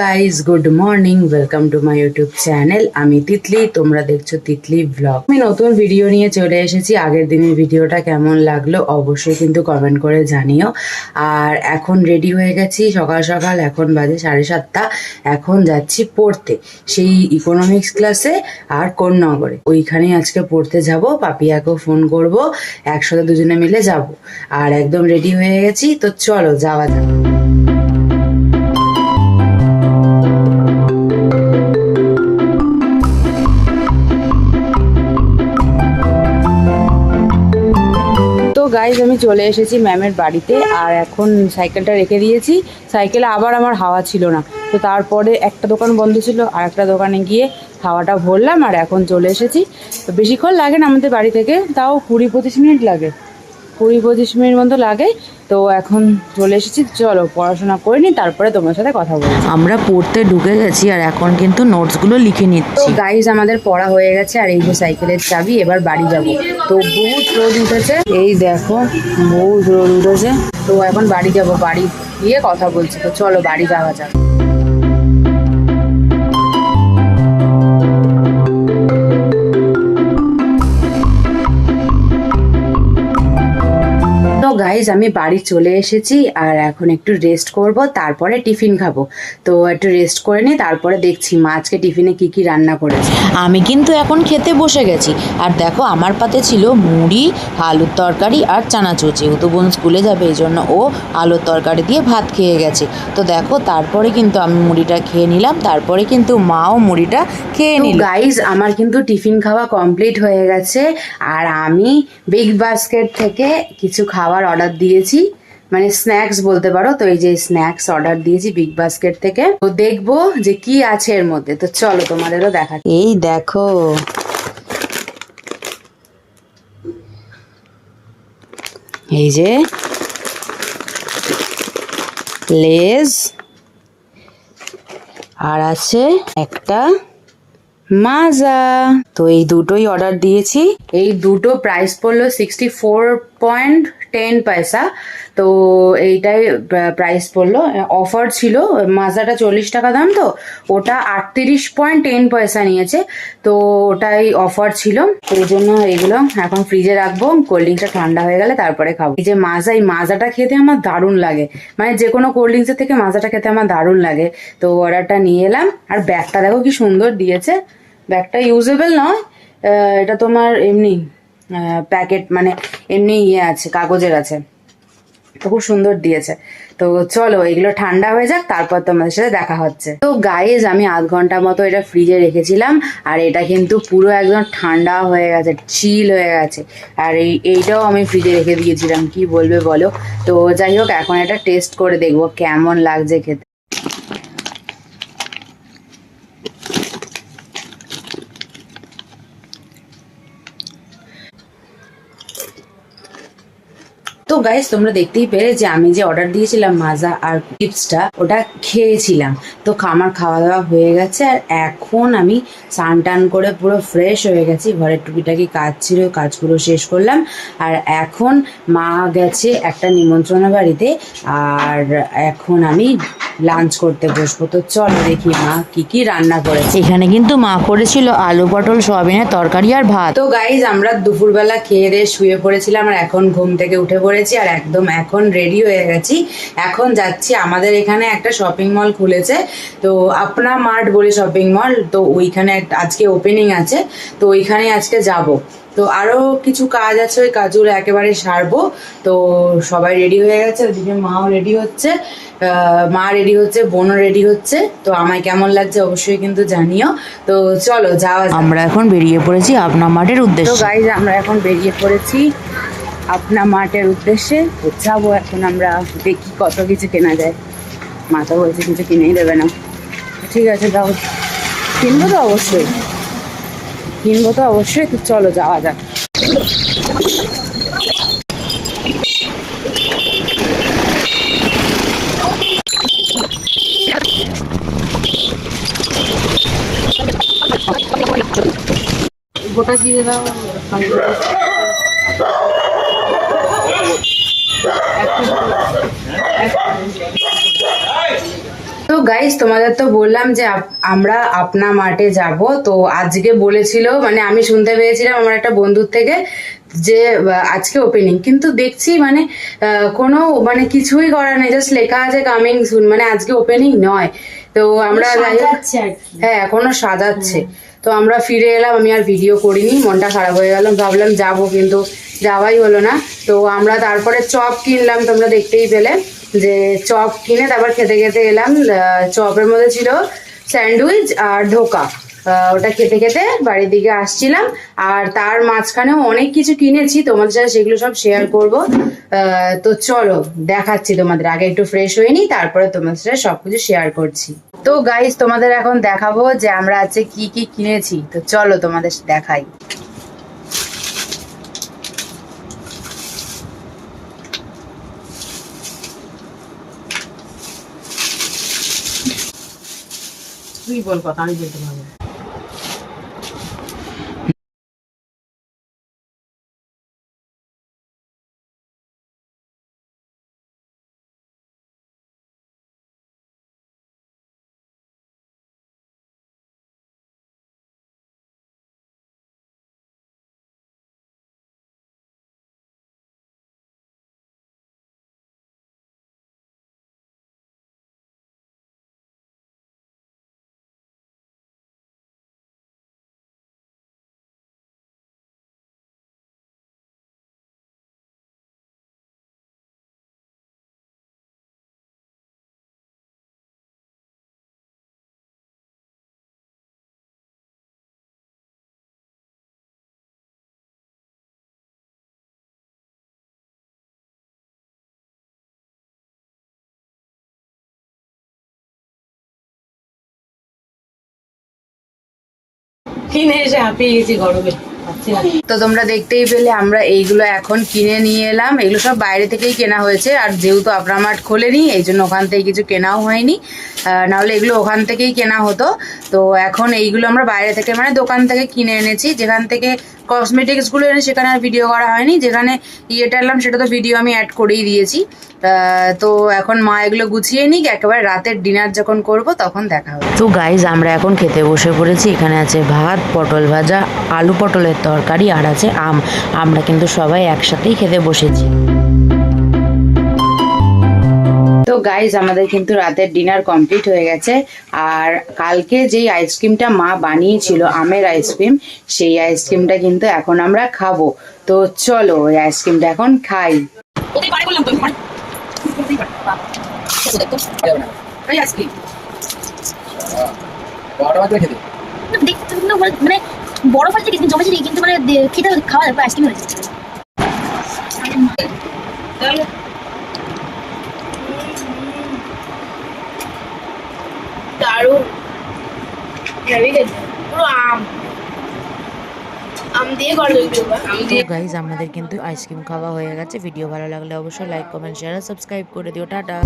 Guys good morning welcome to my YouTube channel আমি তিতলি, তোমরা দেখছ তিতলি ব্লগ আমি নতুন ভিডিও নিয়ে চলে এসেছি। আগের দিনের ভিডিওটা কেমন লাগল অবশ্যই কিন্তু কমেন্ট করে জানিও। আর এখন রেডি হয়ে গেছি, সকাল সকাল এখন বাজে সাড়ে সাতটা। এখন যাচ্ছি পড়তে। সেই ইকোনমিক্স ক্লাসে আর কোন্নগরে। ওইখানেই আজকে পড়তে যাব, পাপিয়াকেও ফোন করব, একসাথে দুজনে মিলে যাব। আর একদম রেডি হয়ে গেছি, তো চলো যাওয়া যাক। গাইজ আমি চলে এসেছি ম্যামের বাড়িতে, আর এখন সাইকেলটা রেখে দিয়েছি। সাইকেলে আবার আমার হাওয়া ছিল না। তো তারপরে একটা দোকান বন্ধ ছিল, আর একটা দোকানে গিয়ে হাওয়াটা ভরলাম, আর এখন চলে এসেছি। তো বেশিক্ষণ লাগে না আমাদের বাড়ি থেকে, তাও কুড়ি পঁচিশ মিনিট লাগে। কুড়ি পঁচিশ মিনিট মতো লাগে। তো এখন চলে এসেছি। চলো পড়াশোনা করে নিই তারপরে তোমার সাথে কথা বলব। আমরা পড়তে ঢুকে গেছি আর এখন কিন্তু নোটসগুলো লিখে নিচ্ছি। গাইজ আমাদের পড়া হয়ে গেছে আর এই যে সাইকেলের চাবি এবার বাড়ি যাব। তো বহুত রোদ উঠেছে। এই দেখো বহুত রোদ উঠেছে। তো এখন বাড়ি যাব বাড়ি গিয়ে কথা বলছি। তো চলো বাড়ি যাওয়া যাক। গাইজ আমি বাড়ি চলে এসেছি আর এখন একটু রেস্ট করব তারপরে টিফিন খাব। তো একটু রেস্ট করে নিই তারপরে দেখছি মা আজকে টিফিনে কি কি রান্না করেছে। আমি কিন্তু এখন খেতে বসে গেছি। আর দেখো আমার পাতে ছিল মুড়ি আলুর তরকারি আর চানাচুর। যেহেতু বোন স্কুলে যাবে এই জন্য ও আলুর তরকারি দিয়ে ভাত খেয়ে গেছে। তো দেখো তারপরে কিন্তু আমি মুড়িটা খেয়ে নিলাম তারপরে কিন্তু মাও মুড়িটা খেয়ে নিল। গাইজ আমার কিন্তু টিফিন খাওয়া কমপ্লিট হয়ে গেছে। আর আমি বিগ বাস্কেট থেকে কিছু খাবার অর্ডার দিয়েছি। মানে স্ন্যাক্স বলতে পারো তো এই যে স্ন্যাক্স অর্ডার দিয়েছি বিগ বাস্কেট থেকে। তো দেখব যে কি আছে এর মধ্যে। তো চলো তোমাদেরও দেখা এই দেখো। এই যে লেজ আর আছে একটা মাজা। তো এই দুটোই অর্ডার দিয়েছি। এই দুটো প্রাইস পড়ল সিক্সটি ফোর পয়েন্ট টেন পয়সা তো এইটাই প্রাইস পড়ল। অফার ছিল মাজাটা চল্লিশ টাকা দাম তো, ওটা আটত্রিশ পয়েন্ট টেন পয়সা নিয়েছে। তো ওটাই অফার ছিল। এই জন্য এগুলো এখন ফ্রিজে রাখব কোল্ড ড্রিঙ্কসটা ঠান্ডা হয়ে গেলে তারপরে খাব। এই যে মাজা এই মাজাটা খেতে আমার দারুণ লাগে। মানে যে কোনো কোল্ড ড্রিঙ্কসের থেকে মাজাটা খেতে আমার দারুণ লাগে। তো অর্ডারটা নিয়ে এলাম। আর ব্যাগটা দেখো কি সুন্দর দিয়েছে। ব্যাগটা ইউজেবল নয়। এটা তোমার এমনি প্যাকেট মানে এমনি ইয়ে আছে, কাগজের আছে। তো খুব সুন্দর দিয়েছে। তো চলো, এগুলো ঠান্ডা হয়ে যাক, তারপর তোমাদের সাথে দেখা হচ্ছে। তো গাইজ আমি আধ ঘণ্টা মতো এটা ফ্রিজে রেখেছিলাম, আর এটা কিন্তু পুরো একদম ঠান্ডা হয়ে গেছে চিল হয়ে গেছে। আর এই, এইটাও আমি ফ্রিজে রেখে দিয়েছিলাম, কি বলবে বলো? তো যাই হোক, এখন এটা টেস্ট করে দেখব কেমন লাগছে খেতে। গাইস তোমরা দেখতেই পেরে যে আমি যে অর্ডার দিয়েছিলাম মাজা আর চিপসটা ওটা খেয়েছিলাম। তো আমার খাওয়া দাওয়া হয়ে গেছে আর এখন আমি স্নান টান করে পুরো ফ্রেশ হয়ে গেছি। ঘরের টুকিটাকি কাজ ছিল কাজগুলো শেষ করলাম। আর এখন মা গেছে একটা নিমন্ত্রণ বাড়িতে আর এখন আমি লাঞ্চ করতে বসবো। তো চলো দেখি মা কি কি রান্না করেছে। এখানে কিন্তু মা করেছিল আলু পটল সয়াবিনের তরকারি আর ভাত। তো গাইজ আমরা দুপুরবেলা খেয়ে দিয়ে শুয়ে পড়েছিলাম আর এখন ঘুম থেকে উঠে পড়েছি। আর একদম এখন রেডি হয়ে গেছি। এখন যাচ্ছি আমাদের এখানে একটা শপিং মল খুলেছে। তো আপনা মার্ট বলে শপিং মল তো ওইখানে আজকে ওপেনিং আছে। তো ওইখানে আজকে যাব। তো আরও কিছু কাজ আছে ওই কাজগুলো একেবারে সারবো। তো সবাই রেডি হয়ে গেছে ওদিকে মাও রেডি হচ্ছে মা রেডি হচ্ছে বোনও রেডি হচ্ছে। তো আমায় কেমন লাগছে অবশ্যই কিন্তু জানিও। তো চলো যাওয়া আমরা এখন বেরিয়ে পড়েছি আপনা মাঠের উদ্দেশ্যে। গাইজ আমরা এখন বেরিয়ে পড়েছি। আপনা মাঠের উদ্দেশ্যে যাব এখন আমরা দেখি কত কিছু কেনা যায়। মা তো বলছে কিছু কিনেই দেবে না। ঠিক আছে, যাও। কিনবো তো অবশ্যই। কিনবো তো অবশ্যই, তো চলো যাওয়া যাক। গোটা দিয়ে দাও। তো গাইস তোমাদের তো বললাম যে আমরা আপনা মাঠে যাব। তো আজকে বলেছিল মানে আমি শুনতে পেয়েছিলাম আমার একটা বন্ধুর থেকে যে আজকে ওপেনিং কিন্তু দেখছি মানে কোনো মানে কিছুই করা নেই। জাস্ট লেখা আছে কামিং সুন মানে আজকে ওপেনিং নয়। তো আমরা। হ্যাঁ এখনও সাজাচ্ছে। তো আমরা ফিরে এলাম আমি আর ভিডিও করিনি মনটা খারাপ হয়ে গেল। ভাবলাম যাব কিন্তু যাওয়াই হলো না। তো আমরা তারপরে চপ কিনলাম তোমরা দেখতেই পেলে। যে চপ কিনে তারপর খেতে খেতে এলাম চপের মধ্যে ছিল স্যান্ডউইচ আর আহ, ওটা খেতে খেতে বাড়ির দিকে আসছিলাম আর তার মাঝখানেও অনেক কিছু কিনেছি তোমাদের সাথে সেগুলো সব শেয়ার করব। তো চলো দেখাচ্ছি তোমাদের আগে একটু ফ্রেশ হয়ে নিই তারপরে তোমাদের সাথে সবকিছু শেয়ার করছি। তো গাইস তোমাদের এখন দেখাবো যে আমরা আজকে কি কি কিনেছি তো চলো তোমাদের দেখাই। তুই বল কথা আমি বলতে পারব তো তোমরা দেখতেই পেলে, আমরা এইগুলো এখন কিনে নিয়ে এলাম। এগুলো সব বাইরে থেকেই কেনা হয়েছে, আর যেহেতু আপনার মাঠ খোলেনি, এই জন্য ওখান থেকে কিছু কেনাও হয়নি। নাহলে এগুলো ওখান থেকেই কেনা হতো। তো এখন এইগুলো আমরা বাইরে থেকে মানে দোকান থেকে কিনে এনেছি। যেখান থেকে কসমেটিক্সগুলো এনে সেখানে আর ভিডিও করা হয়নি। যেখানে ইয়েটা এলাম, সেটা তো ভিডিও আমি অ্যাড করেই দিয়েছি। তো এখন মা এগুলো গুছিয়ে নিক, একেবারে রাতের ডিনার যখন করব তখন দেখা হবে। তো গাইজ আমরা এখন খেতে বসে পড়েছি। এখানে আছে ভাত, পটল ভাজা, আলু পটলের তরকারি, আর আছে আম। আমরা কিন্তু সবাই একসাথেই খেতে বসেছি। গাইজ আমাদের কিন্তু রাতের ডিনার কমপ্লিট হয়ে গেছে। আর কালকে যেই আইসক্রিমটা মা বানিয়েছিল আমের আইসক্রিম সেই আইসক্রিমটা কিন্তু এখন আমরা খাব। তো চলো ওই আইসক্রিমটা এখন খাই। মানে- মানে বড় ফল থেকে জমেছে কিন্তু মানে খেতে খাওয়া যাবে আইসক্রিম হয়েছে দারুণ গাইজ আমাদের কিন্তু আইসক্রিম খাওয়া হয়ে গেছে। ভিডিও ভালো লাগলে অবশ্যই লাইক কমেন্ট শেয়ার সাবস্ক্রাইব করে দিও। টাটা।